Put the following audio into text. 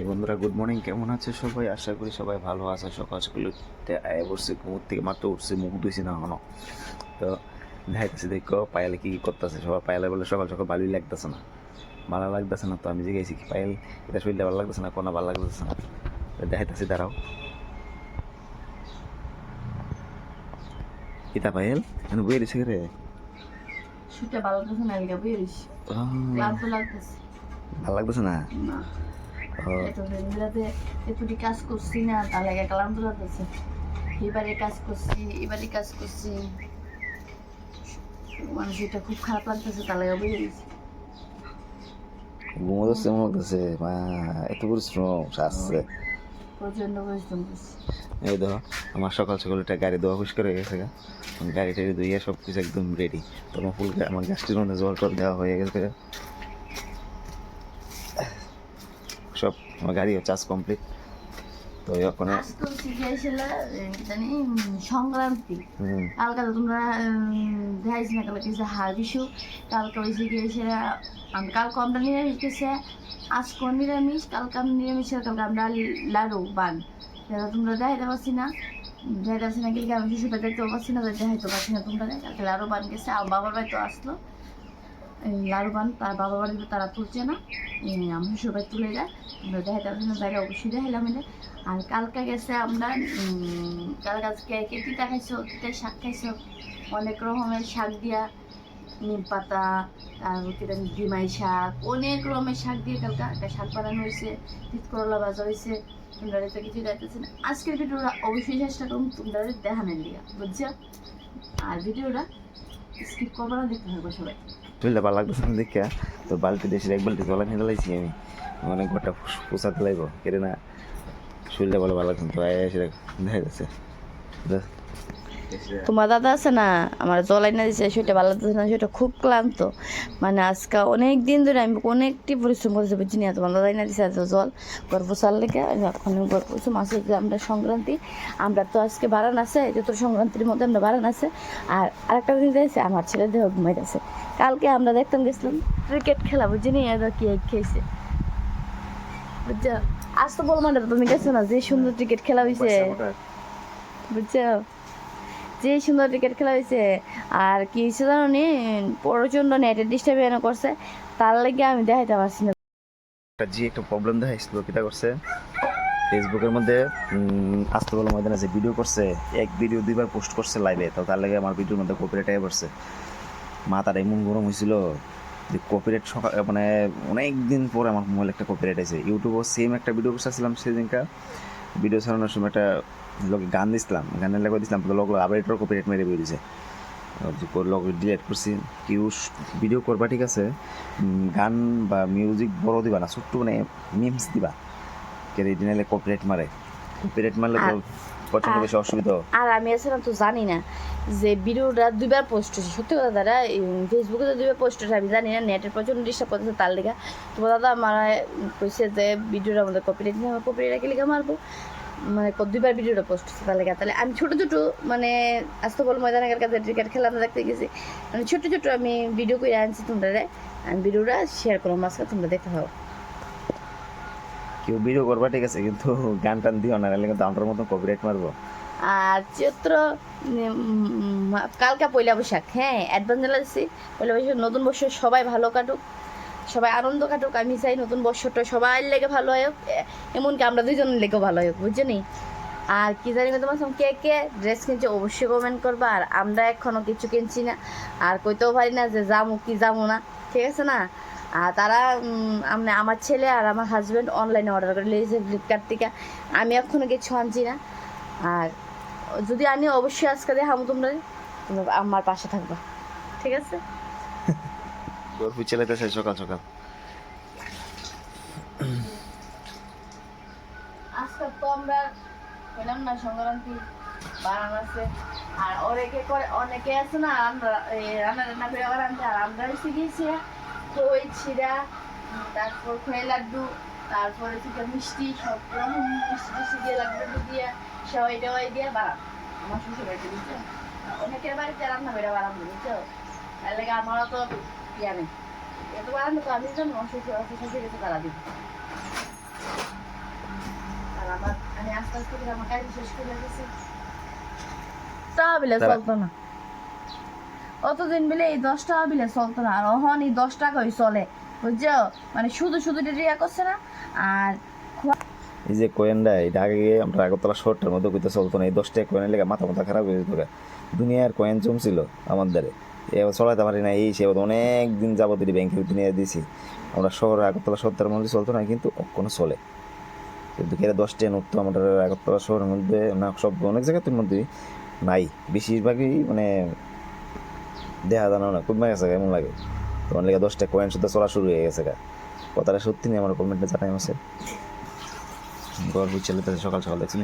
এই বন্ধুরা good morning কেমন আছে সবাই? আশা করি সবাই ভালো আছে। সকাল সকালতে আয় বসছে ঘুমোর থেকে মাত্র উঠছে মুখ ধুইছি না এখনও। তো দেখাইতেছি দেখো পায়েলে কি কি করতেছে। সবাই পায়েলে বলে সকাল সকাল ভালোই লাগতেছে না। ভালো লাগতেছে না তো আমি জিজ্ঞাসি কি পায়েল? এটা শরীরটা ভালো লাগতেছে না? কোনো ভালো লাগতেছে না? তো দেখাইতেছি দাঁড়াও। কিতা পায়েল? আমি বই রেছে রে। ভালো লাগতেছে না ভালো লাগতেছে না? না। এত এতটি কাজ করছি না তার লাগে ক্লান্ত লাগতেছে এবারে কাজ করছি এবারে কাজ করছি। খুব খারাপ লাগতেছে তার লাগে মা এত পরিশ্রম আসছে প্রচণ্ড পরিশ্রম করছি। এই দেখো আমার সকাল সকাল একটা গাড়ি ধোয়া পরিষ্কার হয়ে গেছে গা। গাড়ি টাড়ি ধুইয়া সব কিছু একদম রেডি তোমার ফুল আমার গ্যাসটির মধ্যে জল টল দেওয়া হয়ে গেছে সব আমার গাড়িও চার্জ কমপ্লিট। তো সংক্রান্তি। কালকে তো তোমরা দেখাইছ না কালকে বিশু কালকে গিয়েছে আমি কালকে আমরা নিরামিষ গেছে আজকে নিরামিষ কালকে আমি নিরামিষ কালকে আমরা লাড়ু বান। তোমরা দেখাইতে পারছি না দেখাইতে পারছি না কিন্তু আমি শিশু দেখতে পারছি না দেখাইতে পারছি না তোমরা। কালকে লাড়ু বান গেছে আর বাবার বাড়ি তো আসলো। লাড়ু তার বাবার বাড়িতে তারা তুলছে না। আমি বাড়ি তুলে যায় আমরা দেখাইতে পারছি না অবশ্যই দেখাইলাম এটা আর কালকে গেছে আমরা উম, কালকে আজকে কে তিতা খাইছো তিতা শাক খাইছো? অনেক রকমের শাক দিয়া নিম পাতা তারপর কিটা ডিমাই শাক অনেক রকমের শাক দিয়ে কালকে একটা শাক বানানো হয়েছে তিত করলা ভাজা হয়েছে। তোমরা তো কিছু দেখতেছে না। আজকের ভিডিওটা অবশ্যই চেষ্টা করুন তোমরা দেখানোর লিগা বুঝছ? আর ভিডিওটা স্কিপ করব না দেখতে থাকব সবাই। শরীরটা ভালো লাগতেছে না দেখা তো বালতি দেশের এক বালতি জল নিয়ে লাইছি আমি। মানে ঘরটা পোষাতে লাগবো কেটে না শরীরটা ভালো ভালো লাগছে এসে দেখা যাচ্ছে। তোমার দাদা আছে না আমার জল আইনা দিছে সেটা ভালো লাগতেছে না সেটা খুব ক্লান্ত। মানে আজকে অনেক দিন ধরে আমি অনেকটি পরিশ্রম করেছি বুঝছি না তোমার দাদা আইনা দিছে এত জল। গর্ভ সাল লেগে এখন গর্ভ করছি মাসের আমরা সংক্রান্তি আমরা তো আজকে বারান আছে যত সংক্রান্তির মধ্যে আমরা বারান আছে। আর আরেকটা জিনিস আছে আমার ছেলে দেহ ঘুমাইতেছে। কালকে আমরা দেখতাম গেছিলাম ক্রিকেট খেলা বুঝছি না এবার কি খেয়েছে। বুঝছ? আজ তো বলব না তুমি গেছো না যে সুন্দর ক্রিকেট খেলা হয়েছে বুঝছ? যে সুন্দর ক্রিকেট খেলা হয়েছে, আর কি হয়েছে জানো নি, প্রচণ্ড নেটের ডিস্টার্ব এনে করছে, তার লাগে আমি দেখাইতে পারছি না। জি একটা প্রবলেম দেখাইছিল কিটা করছে? ফেসবুকের মধ্যে আসতে বলে ময়দানে যে ভিডিও করছে, এক ভিডিও দুইবার পোস্ট করছে লাইভে তো তার লাগে আমার ভিডিওর মধ্যে কপিরাইট আগে পড়ছে। মাথাটা এমন গরম হয়েছিল যে কপিরাইট সকাল মানে অনেক দিন পরে আমার মোবাইল একটা কপিরাইট আছে ইউটিউবেও সেম একটা ভিডিও করছিলাম সেদিনকার। ভিডিও ছাড়ানোর সময় একটা লোক গান দিছিলাম। গানের লেখা দিছিলাম লোক আবার এটার কপিরাইট মেরে বেরিয়েছে লোক ডিলেট করছি। কেউ ভিডিও করবা ঠিক আছে গান বা মিউজিক বড় দিবা না, ছোট্ট মানে মিমস দিবা। কে রেডি নাইলে কপিরাইট মারে। কপিরাইট মারলে তো প্রচণ্ড বেশি অসুবিধা আর আমি আসলে তো জানি না যে ভিডিওটা দুইবার পোস্ট হয়েছে। সত্যি কথা দাদা ফেসবুকে তো দুইবার পোস্ট হয়েছে আমি জানি না নেটের প্রচণ্ড ডিস্টার্ব করতেছে তার লেগে। তো দাদা আমার কইছে যে ভিডিওটার মধ্যে কপিরাইট নিয়ে আমার কপিরাইট রেখে লিখে মারবো। মানে দুইবার ভিডিওটা পোস্ট হচ্ছে লেগে। তাহলে আমি ছোটো ছোটো মানে আস্তে বল ময়দানের কাছে ক্রিকেট খেলা দেখতে গেছি। মানে ছোটো ছোটো আমি ভিডিও করে আনছি তোমরা আমি ভিডিওটা শেয়ার করলাম আজকে তোমরা দেখতে পাবো কেউ ভিডিও করবা, ঠিক আছে? কিন্তু গান টান দিও না, নাহলে কিন্তু আমার মতন কপিরাইট মারবো। আর চৈত্র কালকে পয়লা বৈশাখ হ্যাঁ অ্যাডভান্স জানাচ্ছি পয়লা বৈশাখ, নতুন বছর সবাই ভালো কাটুক, সবাই আনন্দ কাটুক। আমি চাই নতুন বছরটা সবাই লেগে ভালো হোক এমনকি আমরা দুজনের লেগেও ভালো হোক বুঝছ আর কি জানি তোমার সঙ্গে কে কে ড্রেস কিনছে অবশ্যই কমেন্ট করবা। আর আমরা এখনও কিছু কিনছি না। আর কইতেও পারি না যে যাব কি যাব না। ঠিক আছে না? আর তারা উম, আমরা ছেলে আর আমার হাজব্যান্ড অনলাইনে অর্ডার করে নিয়েছে ফ্লিপকার্ট থেকে। আমি এখনও কিছু আনছি না। আর যদি আনি অবশ্যই আজকে দেখাবো তোমরা। তোমরা আমার পাশে থাকবা। ঠিক আছে? চালাইতেছে সকাল সকাল। আজকে তো আমরা হইলাম না সংক্রান্তি বানান আছে। আর অনেকে করে অনেকে আছে না, আমরা রান্না রান্না করে আবার আনতে, আর আমরা হচ্ছে গিয়েছি খই ছিড়া তারপর খই লাড্ডু, তারপরে হচ্ছে মিষ্টি, সব রকম মিষ্টি টিষ্টি লাড্ডু দিয়ে, সবাই টবাই দিয়ে বাড়ান আমার শ্বশুর বাড়িতে বুঝছ? অনেকের বাড়িতে রান্না করে বাড়ান বুঝছ? তার লাগে আমারও তো ইয়া নেই। এত বাড়ানো তো আমি জানো, আমার শ্বশুর গেছে তারা দিব আস্তে আস্তে করে আমার কাজ শেষ করে গেছে টাকা বিলে তারা- চলতো না। অতদিন বিলে এই দশ টাকা বিলে চলতো না। আর অহন এই দশ টাকাই চলে। বুঝছ? মানে শুধু শুধু রিয়া করছে না। আর এই যে কয়েনটা এটা আগে আমরা আগরতলা শহরটার মধ্যে কইতে চলতো না। এই দশটা কয়েনের লেগে মাথা মাথা খারাপ হয়ে যেত দুনিয়ার কয়েন জমছিল আমাদের এবার চলাইতে পারি না এই সে অনেক দিন যাবত এটি ব্যাংকে নিয়ে দিয়েছি আমরা শহরে আগরতলা শহরের মধ্যে চলতো না কিন্তু কোনো চলে। কিন্তু এরা দশ নোট তো আমাদের একত্রা শহরের মধ্যে, না, সব অনেক জায়গাতে মধ্যে নাই। বেশিরভাগই মানে দেহা দানা না খুব গেছে এমন লাগে? তোমার লেগে দশটা কয়েন শুদ্ধ চলা শুরু হয়ে গেছে কথাটা সত্যি নেই, আমার কমেন্টে জানাই আছে। গর্ব ছেলে সকাল সকাল দেখছি